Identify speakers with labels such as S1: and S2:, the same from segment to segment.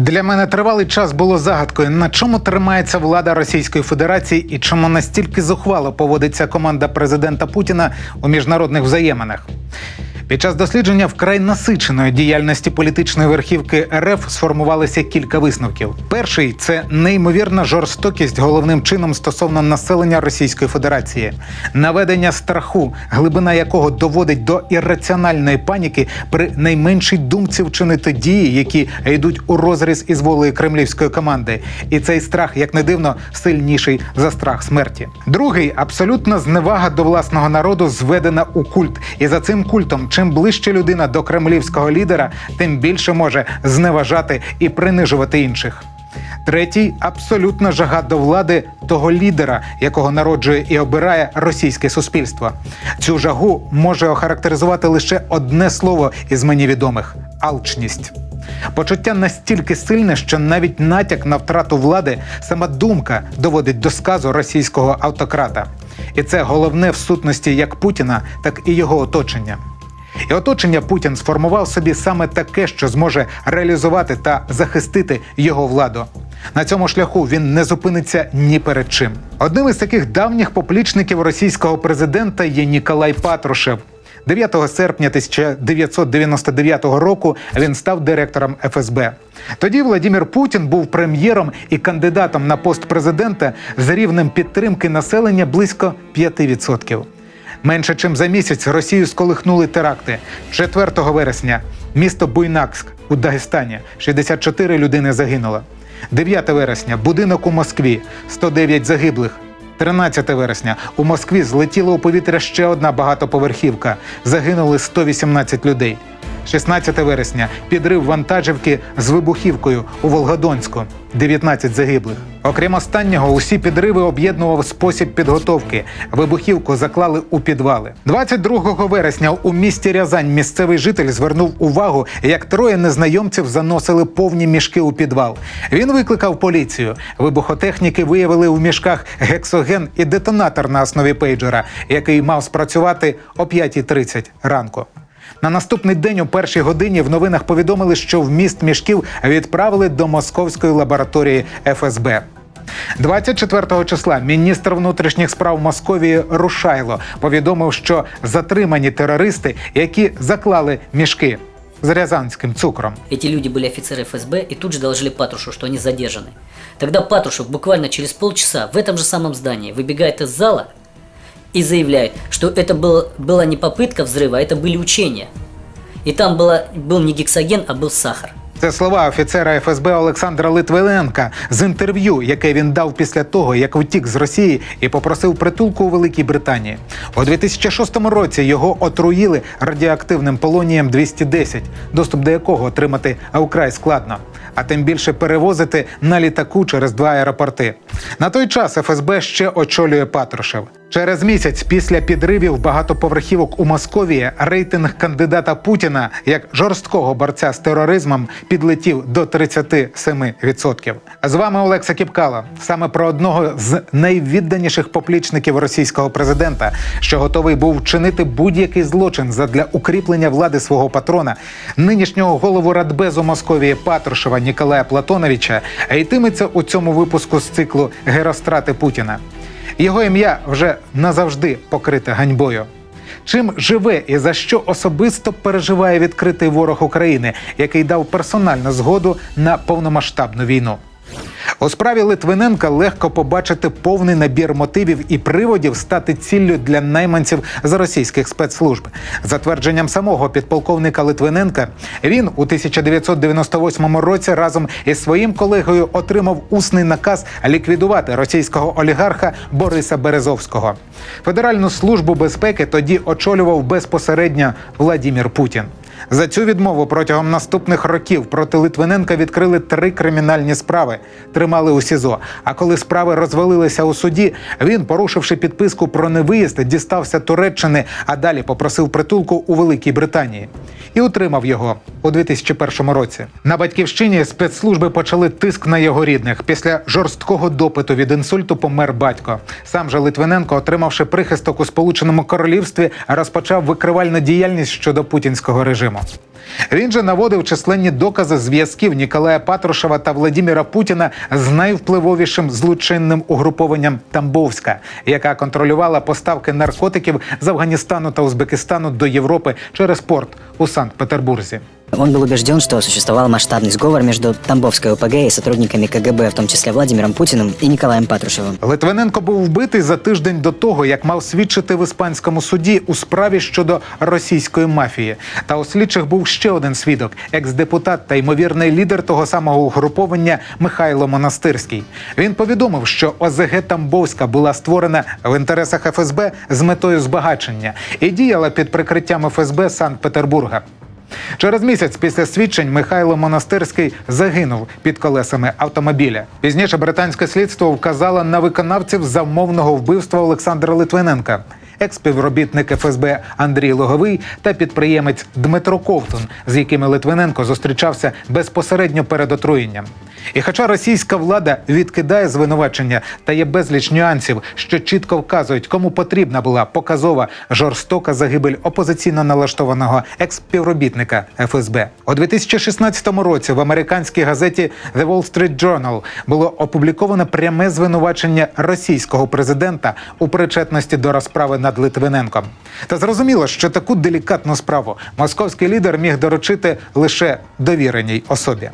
S1: Для мене тривалий час було загадкою, на чому тримається влада Російської Федерації і чому настільки зухвало поводиться команда президента Путіна у міжнародних взаєминах. Під час дослідження вкрай насиченої діяльності політичної верхівки РФ сформувалися кілька висновків. Перший це неймовірна жорстокість головним чином стосовно населення Російської Федерації, наведення страху, глибина якого доводить до ірраціональної паніки при найменшій думці вчинити дії, які йдуть у розріз із волею кремлівської команди. І цей страх, як не дивно, сильніший за страх смерті. Другий абсолютна зневага до власного народу зведена у культ, і за цим культом, чим ближче людина до кремлівського лідера, тим більше може зневажати і принижувати інших. Третій абсолютна жага до влади того лідера, якого народжує і обирає російське суспільство. Цю жагу може охарактеризувати лише одне слово із мені відомих алчність. Почуття настільки сильне, що навіть натяк на втрату влади, сама думка доводить до сказу російського автократа. І це головне в сутності як Путіна, так і його оточення. І оточення Путін сформував собі саме таке, що зможе реалізувати та захистити його владу. На цьому шляху він не зупиниться ні перед чим. Одним із таких давніх поплічників російського президента є Ніколай Патрушев. 9 серпня 1999 року він став директором ФСБ. Тоді Владимир Путін був прем'єром і кандидатом на пост президента з рівнем підтримки населення близько 5%. Менше чим за місяць Росію сколихнули теракти. 4 вересня місто Буйнакськ у Дагестані 64 людини загинуло. 9 вересня будинок у Москві 109 загиблих. 13 вересня у Москві злетіла у повітря ще одна багатоповерхівка. Загинули 118 людей. 16 вересня підрив вантажівки з вибухівкою у Волгодонську 19 загиблих. Окрім останнього, усі підриви об'єднував спосіб підготовки. Вибухівку заклали у підвали. 22 вересня у місті Рязань місцевий житель звернув увагу, як троє незнайомців заносили повні мішки у підвал. Він викликав поліцію. Вибухотехніки виявили у мішках гексоген і детонатор на основі пейджера, який мав спрацювати о 5.30 ранку. На наступний день у першій годині в новинах повідомили, що вміст мішків відправили до московської лабораторії ФСБ. 24 числа міністр внутрішніх справ Московії Рушайло повідомив, що затримані терористи, які заклали мішки з рязанським цукром.
S2: Эти люди были офицеры ФСБ и тут же доложили Патрушеву, что они задержаны. Тогда Патрушев буквально через полчаса в этом же самом здании выбегает из зала и заявляет, что это было, была не попытка взрыва, а это были учения. И там было, был не гексоген, а был сахар.
S1: Це слова офіцера ФСБ Олександра Литвиненка з інтерв'ю, яке він дав після того, як втік з Росії і попросив притулку у Великій Британії. У 2006 році його отруїли радіоактивним полонієм 210, доступ до якого отримати вкрай складно, а тим більше перевозити на літаку через два аеропорти. На той час ФСБ ще очолює Патрушев. Через місяць після підривів багатоповерхівок у Московії рейтинг кандидата Путіна як жорсткого борця з тероризмом підлетів до 37%. З вами Олекса Кіпкало. Саме про одного з найвідданіших поплічників російського президента, що готовий був вчинити будь-який злочин задля укріплення влади свого патрона, нинішнього голову Радбезу Московії Патрушева Ніколая Платоновича, йтиметься у цьому випуску з циклу Герострати Путіна. Його ім'я вже назавжди покрите ганьбою. Чим живе і за що особисто переживає відкритий ворог України, який дав персональну згоду на повномасштабну війну? У справі Литвиненка легко побачити повний набір мотивів і приводів стати ціллю для найманців з російських спецслужб. За твердженням самого підполковника Литвиненка, він у 1998 році разом із своїм колегою отримав усний наказ ліквідувати російського олігарха Бориса Березовського. Федеральну службу безпеки тоді очолював безпосередньо Владімір Путін. За цю відмову протягом наступних років проти Литвиненка відкрили три кримінальні справи, тримали у СІЗО. А коли справи розвалилися у суді, він, порушивши підписку про невиїзд, дістався Туреччини, а далі попросив притулку у Великій Британії і утримав його у 2001 році. На батьківщині спецслужби почали тиск на його рідних. Після жорсткого допиту від інсульту помер батько. Сам же Литвиненко, отримавши прихисток у Сполученому Королівстві, розпочав викривальну діяльність щодо путінського режиму. Режиму. Він же наводив численні докази зв'язків Ніколая Патрушева та Владіміра Путіна з найвпливовішим злочинним угрупованням Тамбовська, яка контролювала поставки наркотиків з Афганістану та Узбекистану до Європи через порт у Санкт-Петербурзі.
S3: Он был убежден, что существовал масштабный сговор между Тамбовской ОПГ и сотрудниками КГБ, в том числе Владимиром Путиным и Николаем Патрушевым.
S1: Литвиненко був вбитий за тиждень до того, як мав свідчити в іспанському суді у справі щодо російської мафії. Та у слідчих був ще один свідок екс-депутат та ймовірний лідер того самого угруповання Михайло Монастирський. Він повідомив, що ОЗГ Тамбовська була створена в інтересах ФСБ з метою збагачення і діяла під прикриттям ФСБ Санкт-Петербурга. Через місяць після свідчень Михайло Монастирський загинув під колесами автомобіля. Пізніше британське слідство вказало на виконавців замовного вбивства Олександра Литвиненка. Експівробітник ФСБ Андрій Логовий та підприємець Дмитро Ковтун, з якими Литвиненко зустрічався безпосередньо перед отруєнням. І хоча російська влада відкидає звинувачення та є безліч нюансів, що чітко вказують, кому потрібна була показова жорстока загибель опозиційно налаштованого експівробітника ФСБ. У 2016 році в американській газеті The Wall Street Journal було опубліковано пряме звинувачення російського президента у причетності до розправи над Литвиненком. Та зрозуміло, що таку делікатну справу московський лідер міг доручити лише довіреній особі.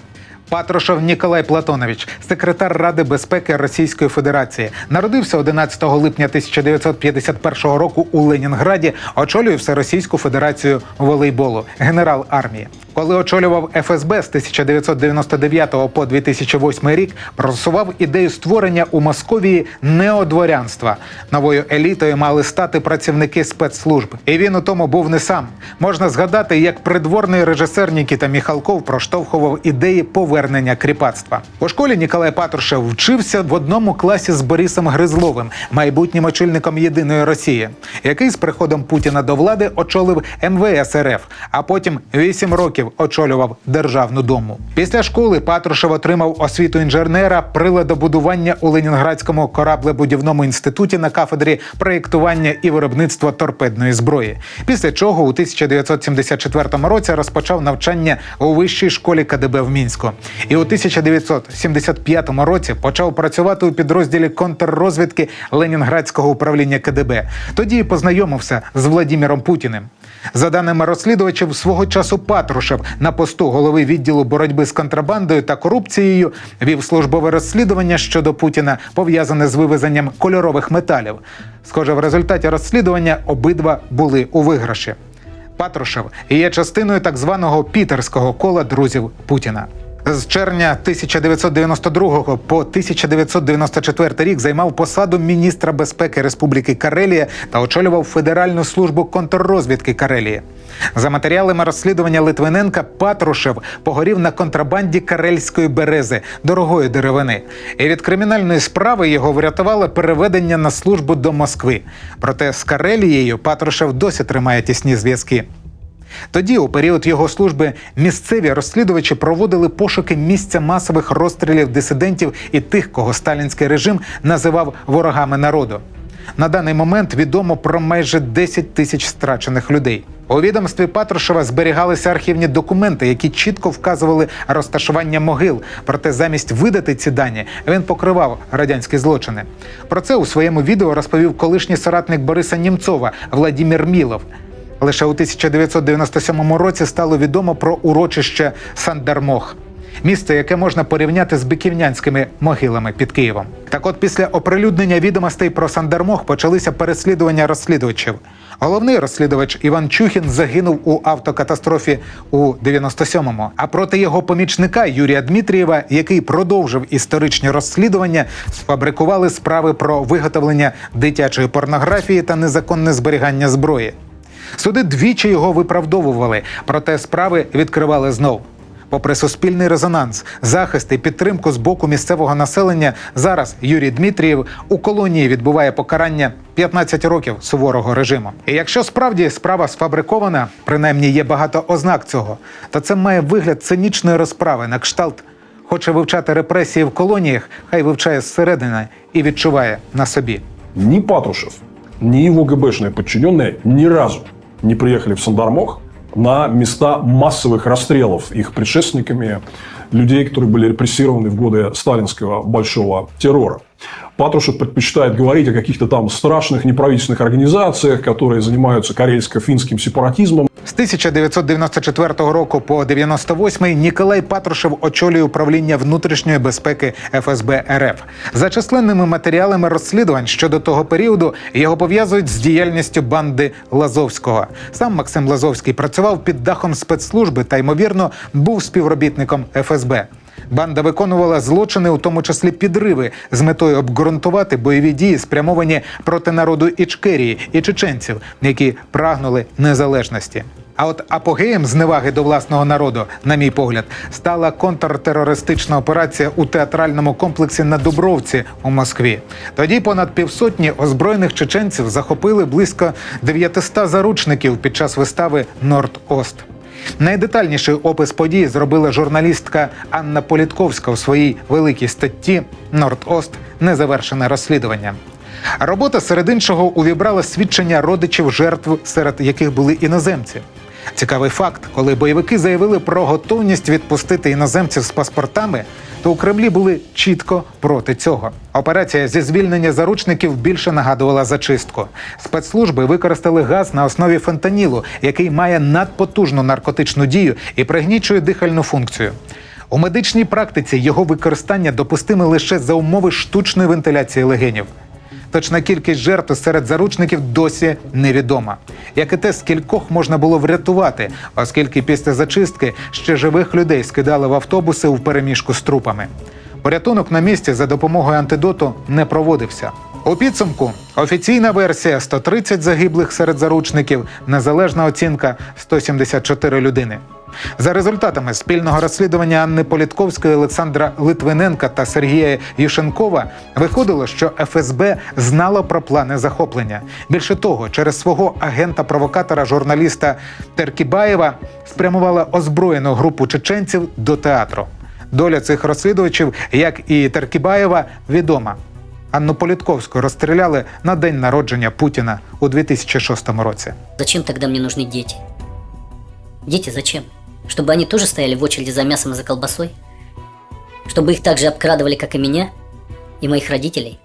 S1: Патрушев Ніколай Платонович, секретар Ради безпеки Російської Федерації, народився 11 липня 1951 року у Ленінграді. Очолює Всеросійську Федерацію волейболу, генерал армії. Коли очолював ФСБ з 1999 по 2008 рік, просував ідею створення у Московії неодворянства. Новою елітою мали стати працівники спецслужб. І він у тому був не сам. Можна згадати, як придворний режисер Нікіта Міхалков проштовхував ідеї повернення кріпацтва. У школі Ніколай Патрушев вчився в одному класі з Борисом Гризловим, майбутнім очільником єдиної Росії, який з приходом Путіна до влади очолив МВС РФ, а потім вісім років очолював державну думу. Після школи Патрушев отримав освіту інженера приладобудування у Ленінградському кораблебудівному інституті на кафедрі проєктування і виробництва торпедної зброї. Після чого у 1974 році розпочав навчання у вищій школі КДБ в Мінську. І у 1975 році почав працювати у підрозділі контррозвідки Ленінградського управління КДБ. Тоді і познайомився з Владіміром Путіним. За даними розслідувачів, свого часу Патрушев на посту голови відділу боротьби з контрабандою та корупцією вів службове розслідування щодо Путіна, пов'язане з вивезенням кольорових металів. Схоже, в результаті розслідування обидва були у виграші. Патрушев є частиною так званого пітерського кола друзів Путіна. З червня 1992 по 1994 рік займав посаду міністра безпеки Республіки Карелія та очолював Федеральну службу контррозвідки Карелії. За матеріалами розслідування Литвиненка Патрушев погорів на контрабанді карельської берези дорогої деревини. І від кримінальної справи його врятувало переведення на службу до Москви. Проте з Карелією Патрушев досі тримає тісні зв'язки. Тоді, у період його служби, місцеві розслідувачі проводили пошуки місця масових розстрілів дисидентів і тих, кого сталінський режим називав ворогами народу. На даний момент відомо про майже 10 тисяч страчених людей. У відомстві Патрушева зберігалися архівні документи, які чітко вказували розташування могил. Проте замість видати ці дані він покривав радянські злочини. Про це у своєму відео розповів колишній соратник Бориса Німцова Владімір Мілов. Лише у 1997 році стало відомо про урочище Сандермох. Місце, яке можна порівняти з биківнянськими могилами під Києвом. Так от, після оприлюднення відомостей про Сандермох почалися переслідування розслідувачів. Головний розслідувач Іван Чухін загинув у автокатастрофі у 97-му. А проти його помічника Юрія Дмитрієва, який продовжив історичні розслідування, сфабрикували справи про виготовлення дитячої порнографії та незаконне зберігання зброї. Суди двічі його виправдовували, проте справи відкривали знов. Попри суспільний резонанс, захист і підтримку з боку місцевого населення, зараз Юрій Дмитрієв у колонії відбуває покарання 15 років суворого режиму. І якщо справді справа сфабрикована, принаймні є багато ознак цього, то це має вигляд цинічної розправи на кшталт. Хоче вивчати репресії в колоніях, хай вивчає зсередини і відчуває на собі.
S4: Ни Патрушев, ни его ГБшные подчиненные ни разу не приехали в Сандармох на места массовых расстрелов их предшественниками людей, которые были репрессированы в годы сталинского большого террора. Патрушев предпочитает говорить о каких-то там страшных неправительственных организациях, которые занимаются карельско-финским сепаратизмом.
S1: З 1994 року по 98 Ніколай Патрушев очолює управління внутрішньої безпеки ФСБ РФ. За численними матеріалами розслідувань щодо того періоду його пов'язують з діяльністю банди Лазовського. Сам Максим Лазовський працював під дахом спецслужби та ймовірно був співробітником ФСБ. Банда виконувала злочини, у тому числі підриви, з метою обґрунтувати бойові дії, спрямовані проти народу Ічкерії і чеченців, які прагнули незалежності. А от апогеєм зневаги до власного народу, на мій погляд, стала контртерористична операція у театральному комплексі на Дубровці у Москві. Тоді понад півсотні озброєних чеченців захопили близько 900 заручників під час вистави Норд-Ост. Найдетальніший опис подій зробила журналістка Анна Політковська у своїй великій статті Норд-Ост незавершене розслідування. Робота серед іншого увібрала свідчення родичів жертв, серед яких були іноземці. Цікавий факт, коли бойовики заявили про готовність відпустити іноземців з паспортами, то у Кремлі були чітко проти цього. Операція зі звільнення заручників більше нагадувала зачистку. Спецслужби використали газ на основі фентанілу, який має надпотужну наркотичну дію і пригнічує дихальну функцію. У медичній практиці його використання допустиме лише за умови штучної вентиляції легенів. Точна кількість жертв серед заручників досі невідома. Як і те, скількох можна було врятувати, оскільки після зачистки ще живих людей скидали в автобуси у переміжку з трупами. Порятунок на місці за допомогою антидоту не проводився. У підсумку офіційна версія 130 загиблих серед заручників, незалежна оцінка 174 людини. За результатами спільного розслідування Анни Політковської, Олександра Литвиненка та Сергія Юшенкова виходило, що ФСБ знало про плани захоплення. Більше того, через свого агента-провокатора, журналіста Теркібаєва, спрямувала озброєну групу чеченців до театру. Доля цих розслідувачів, як і Теркібаєва, відома. Анну Політковську розстріляли на день народження Путіна у 2006 році.
S2: Зачем тогда мне нужны дети? Дети зачем? Чтобы они тоже стояли в очереди за мясом и за колбасой? Чтобы их так же обкрадывали, как и меня? И моих родителей?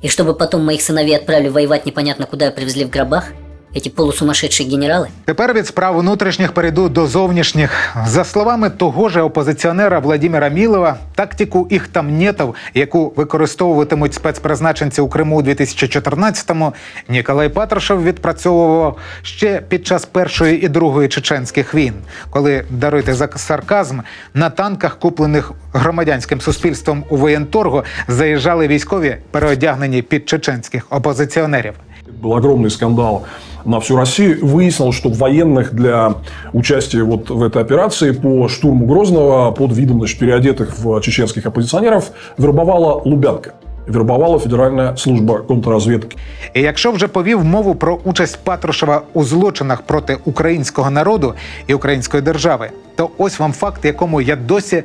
S2: И чтобы потом моих сыновей отправили воевать непонятно куда и привезли в гробах? Эти полусумасшедшие генералы?
S1: Тепер від справ внутрішніх перейду до зовнішніх. За словами того ж опозиціонера Владимира Мілова, тактику їх там нетов, яку використовуватимуть спецпризначенці у Криму у 2014-му, Ніколай Патрушев відпрацьовував ще під час першої і другої чеченських війн, коли даруйте за сарказм на танках, куплених громадянським суспільством у воєнторгу, заїжджали військові, переодягнені під чеченських опозиціонерів
S4: Был огромный скандал на всю Россию. Выяснилось, что военных для участия вот в этой операции по штурму Грозного под видом значит, переодетых в чеченских оппозиционеров вербовала Лубянка. Вербовала Федеральная служба контрразведки.
S1: І якщо вже повів мову про участь Патрушева у злочинах проти українського народу і української держави, то ось вам факт, якому я досі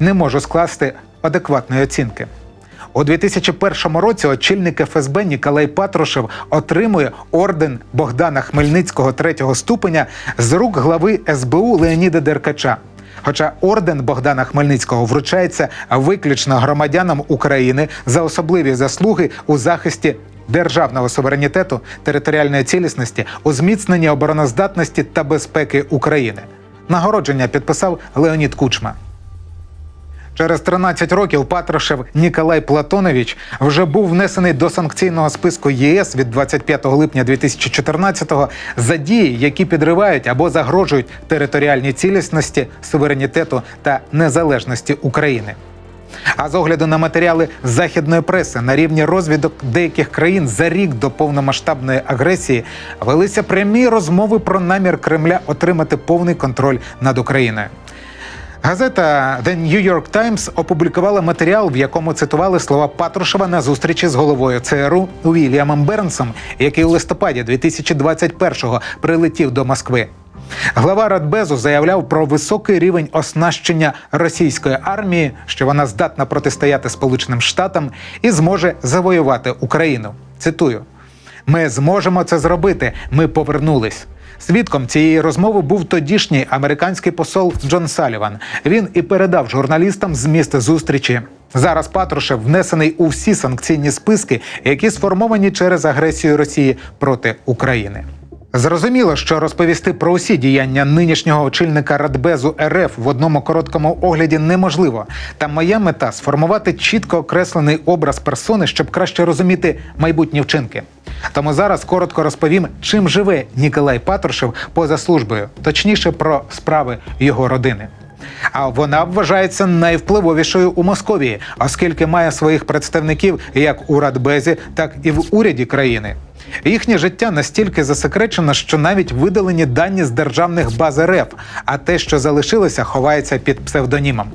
S1: не можу скласти адекватної оцінки. У 2001 році очільник ФСБ Ніколай Патрушев отримує орден Богдана Хмельницького третього ступеня з рук глави СБУ Леоніда Деркача. Хоча орден Богдана Хмельницького вручається виключно громадянам України за особливі заслуги у захисті державного суверенітету, територіальної цілісності, у зміцненні обороноздатності та безпеки України. Нагородження підписав Леонід Кучма. Через 13 років Патрушев Ніколай Платонович вже був внесений до санкційного списку ЄС від 25 липня 2014-го за дії, які підривають або загрожують територіальній цілісності, суверенітету та незалежності України. А з огляду на матеріали західної преси на рівні розвідок деяких країн за рік до повномасштабної агресії велися прямі розмови про намір Кремля отримати повний контроль над Україною. Газета The New York Times опублікувала матеріал, в якому цитували слова Патрушева на зустрічі з головою ЦРУ Уільямом Бернсом, який у листопаді 2021-го прилетів до Москви. Глава Радбезу заявляв про високий рівень оснащення російської армії, що вона здатна протистояти Сполученим Штатам і зможе завоювати Україну. Цитую: ми зможемо це зробити. Ми повернулись. Свідком цієї розмови був тодішній американський посол Джон Саліван. Він і передав журналістам зміст зустрічі. Зараз Патрушев внесений у всі санкційні списки, які сформовані через агресію Росії проти України. Зрозуміло, що розповісти про усі діяння нинішнього очільника Радбезу РФ в одному короткому огляді неможливо. Та моя мета сформувати чітко окреслений образ персони, щоб краще розуміти майбутні вчинки. Тому зараз коротко розповім, чим живе Ніколай Патрушев поза службою, точніше про справи його родини. А вона вважається найвпливовішою у Московії, оскільки має своїх представників як у Радбезі, так і в уряді країни. Їхнє життя настільки засекречено, що навіть видалені дані з державних баз РФ, а те, що залишилося, ховається під псевдонімом.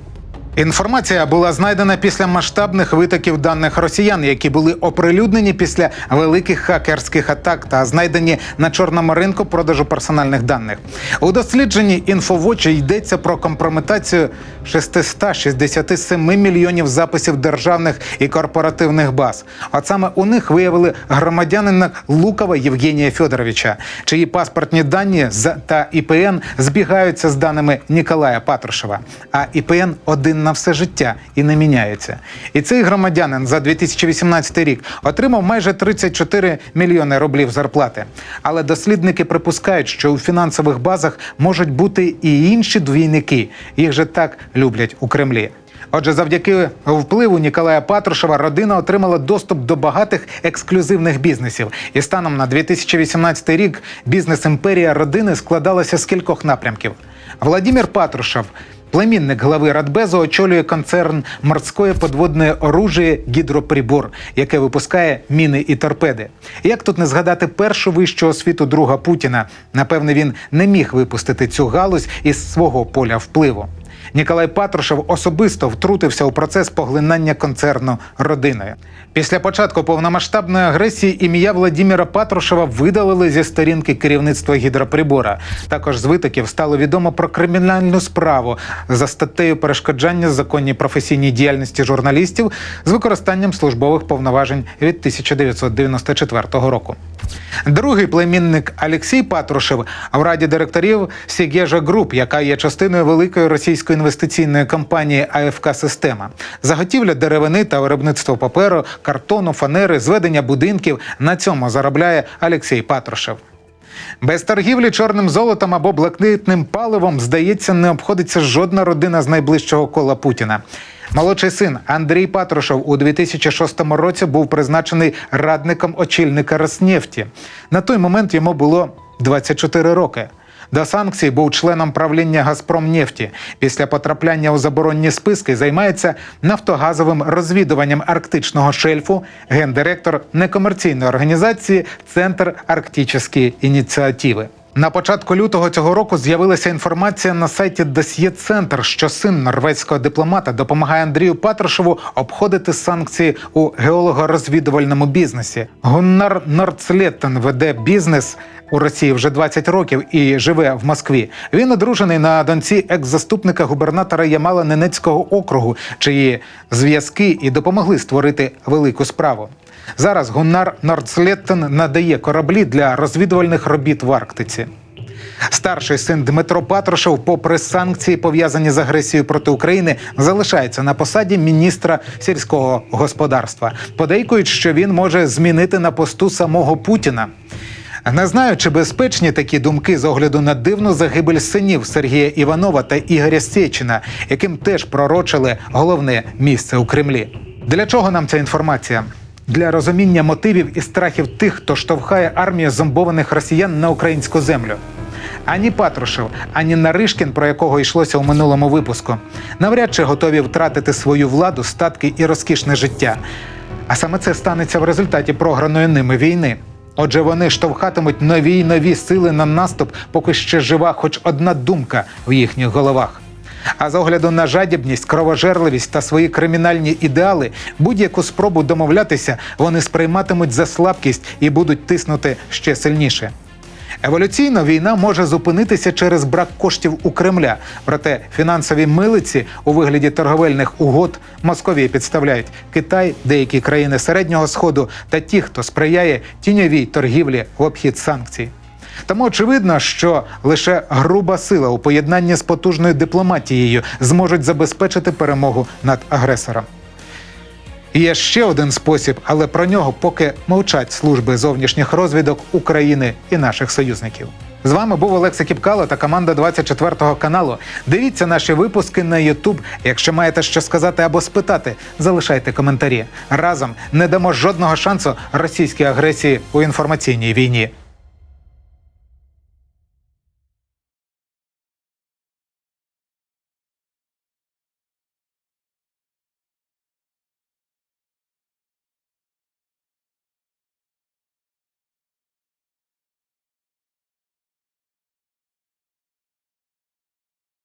S1: Інформація була знайдена після масштабних витоків даних росіян, які були оприлюднені після великих хакерських атак та знайдені на чорному ринку продажу персональних даних. У дослідженні інфовочі йдеться про компрометацію 667 мільйонів записів державних і корпоративних баз. От саме у них виявили громадянина Лукова Євгенія Федоровича, чиї паспортні дані та ІПН збігаються з даними Ніколая Патрушева. А ІПН один на все життя і не міняється. І цей громадянин за 2018 рік отримав майже 34 мільйони рублів зарплати. Але дослідники припускають, що у фінансових базах можуть бути і інші двійники. Їх же так люблять у Кремлі. Отже, завдяки впливу Ніколая Патрушева родина отримала доступ до багатих ексклюзивних бізнесів. І станом на 2018 рік бізнес імперія родини складалася з кількох напрямків. Владимир Патрушев. Племінник глави Радбезу очолює концерн морської подводної оружие Гідроприбор, яке випускає міни і торпеди. Як тут не згадати першу вищу освіту друга Путіна? Напевне, він не міг випустити цю галузь із свого поля впливу. Ніколай Патрушев особисто втрутився у процес поглинання концерну родиною. Після початку повномасштабної агресії ім'я Владіміра Патрушева видалили зі сторінки керівництва гідроприбора. Також з витоків стало відомо про кримінальну справу за статтею перешкоджання законній професійній діяльності журналістів з використанням службових повноважень від 1994 року. Другий племінник Олексій Патрушев в раді директорів Сігежа Груп, яка є частиною великої російської інвестиційної компанії АФК Система. Заготівля деревини та виробництво паперу, картону, фанери, зведення будинків на цьому заробляє Олексій Патрушев. Без торгівлі чорним золотом або блакитним паливом, здається, не обходиться жодна родина з найближчого кола Путіна. Молодший син Андрій Патрушев у 2006 році був призначений радником очільника Роснефті. На той момент йому було 24 роки. До санкцій був членом правління Газпромнефті. Після потрапляння у заборонні списки займається нафтогазовим розвідуванням арктичного шельфу, гендиректор некомерційної організації Центр Арктичної ініціативи. На початку лютого цього року з'явилася інформація на сайті Досьє Центр, що син норвезького дипломата допомагає Андрію Патрушеву обходити санкції у геолого-розвідувальному бізнесі. Гуннар Нордслеттен веде бізнес у Росії вже 20 років і живе в Москві. Він одружений на доньці екс-заступника губернатора Ямала Ненецького округу, чиї зв'язки і допомогли створити велику справу. Зараз Гуннар Нордслеттен надає кораблі для розвідувальних робіт в Арктиці. Старший син Дмитро Патрушев, попри санкції, пов'язані з агресією проти України, залишається на посаді міністра сільського господарства. Подейкують, що він може змінити на посту самого Путіна. Не знаю, чи безпечні такі думки з огляду на дивну загибель синів Сергія Іванова та Ігоря Сєчина, яким теж пророчили головне місце у Кремлі. Для чого нам ця інформація? Для розуміння мотивів і страхів тих, хто штовхає армію зомбованих росіян на українську землю. Ані Патрушев, ані Наришкін, про якого йшлося у минулому випуску, навряд чи готові втратити свою владу, статки і розкішне життя. А саме це станеться в результаті програної ними війни. Отже, вони штовхатимуть нові й нові сили на наступ, поки ще жива хоч одна думка в їхніх головах. А з огляду на жадібність, кровожерливість та свої кримінальні ідеали, будь-яку спробу домовлятися вони сприйматимуть за слабкість і будуть тиснути ще сильніше. Еволюційно війна може зупинитися через брак коштів у Кремля. Проте фінансові милиці у вигляді торговельних угод Московії підставляють Китай, деякі країни середнього сходу та ті, хто сприяє тіньовій торгівлі в обхід санкцій. Тому очевидно, що лише груба сила у поєднанні з потужною дипломатією зможуть забезпечити перемогу над агресором. Є ще один спосіб, але про нього поки мовчать служби зовнішніх розвідок України і наших союзників. З вами був Олекса Кіпкало та команда 24 каналу. Дивіться наші випуски на YouTube. Якщо маєте що сказати або спитати, залишайте коментарі. Разом не дамо жодного шансу російській агресії у інформаційній війні.